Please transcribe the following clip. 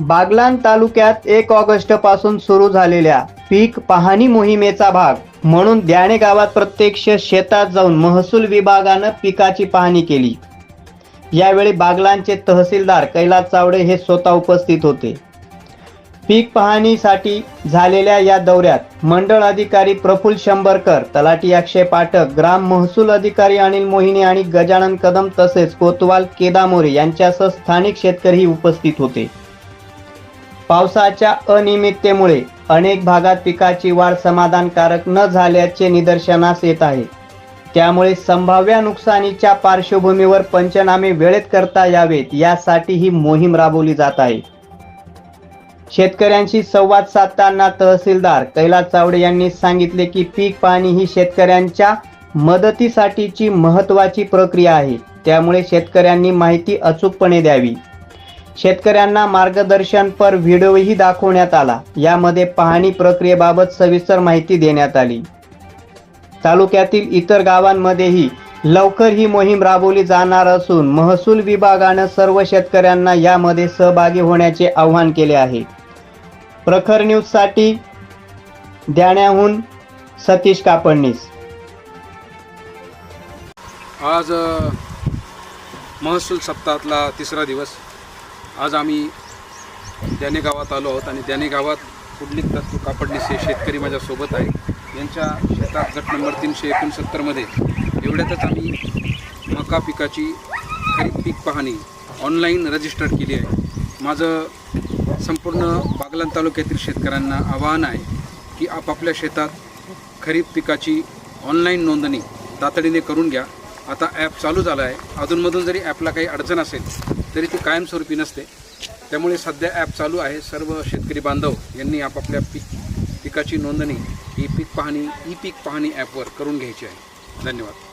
बागलान तालुक्यात एक ऑगस्टपासून सुरू झालेल्या पीक पाहणी मोहिमेचा भाग म्हणून द्याणे गावात प्रत्यक्ष शेतात जाऊन महसूल विभागानं पिकाची पाहणी केली. यावेळी बागलांचे तहसीलदार कैलास चावडे हे स्वतः उपस्थित होते. पीक पाहणीसाठी झालेल्या या दौऱ्यात मंडळ अधिकारी प्रफुल्ल शंभरकर तलाठी अक्षय पाठक ग्राम महसूल अधिकारी अनिल मोहिने आणि गजानन कदम तसेच कोतवाल केदामोरे यांच्यासह स्थानिक शेतकरीही उपस्थित होते. पावसाच्या अनियमिततेमुळे अनेक भागात पिकाची वाढ समाधानकारक न झाल्याचे निदर्शनास येत आहे. त्यामुळे संभाव्य नुकसानीच्या पार्श्वभूमीवर पंचनामे वेळेत करता यावेत यासाठी ही मोहीम राबवली जात आहे. शेतकऱ्यांशी संवाद साधताना तहसीलदार कैलास चावडे यांनी सांगितले की पीक पाणी ही शेतकऱ्यांच्या मदतीसाठीची महत्त्वाची प्रक्रिया आहे. त्यामुळे शेतकऱ्यांनी माहिती अचूकपणे द्यावी. शेतकऱ्यांना मार्गदर्शनपर व्हिडिओही दाखवण्यात आला. यामध्ये पाहणी प्रक्रियेबाबत सविस्तर माहिती देण्यात आली. तालुक्यातील इतर गावांमध्येही लवकर ही मोहीम राबवली जाणार असून महसूल विभागानं सर्व शेतकऱ्यांना यामध्ये सहभागी होण्याचे आवाहन केले आहे. प्रखर न्यूजसाठी द्याण्याहून सतीश कापडणीस. आज महसूल सप्ताहातला तिसरा दिवस. आज आम्ही द्याने गावात आलो आहोत आणि द्याने गावात कुडली तत्व कापडणीस हे शेतकरी माझ्यासोबत आहे. यांच्या शेतात गट नंबर तीनशे एकोणसत्तरमध्ये एवढ्यातच आम्ही मका पिकाची खरीप पीक पाहणी ऑनलाईन रजिस्टर केली आहे. माझं संपूर्ण बागलान तालुक्यातील शेतकऱ्यांना आवाहन आहे की आपापल्या शेतात खरीप पिकाची ऑनलाईन नोंदणी तातडीने करून घ्या. आता ॲप चालू झाला आहे. अधूनमधून जरी ॲपला काही अडचण असेल तरी ती कायमस्वरूपी नसते. त्यामुळे सध्या ॲप चालू आहे. सर्व शेतकरी बांधव यांनी आपापल्या पीक पिकाची नोंदणी ही पीक पाहणी ई पीक पाहणी ॲपवर करून घ्यायची आहे. धन्यवाद.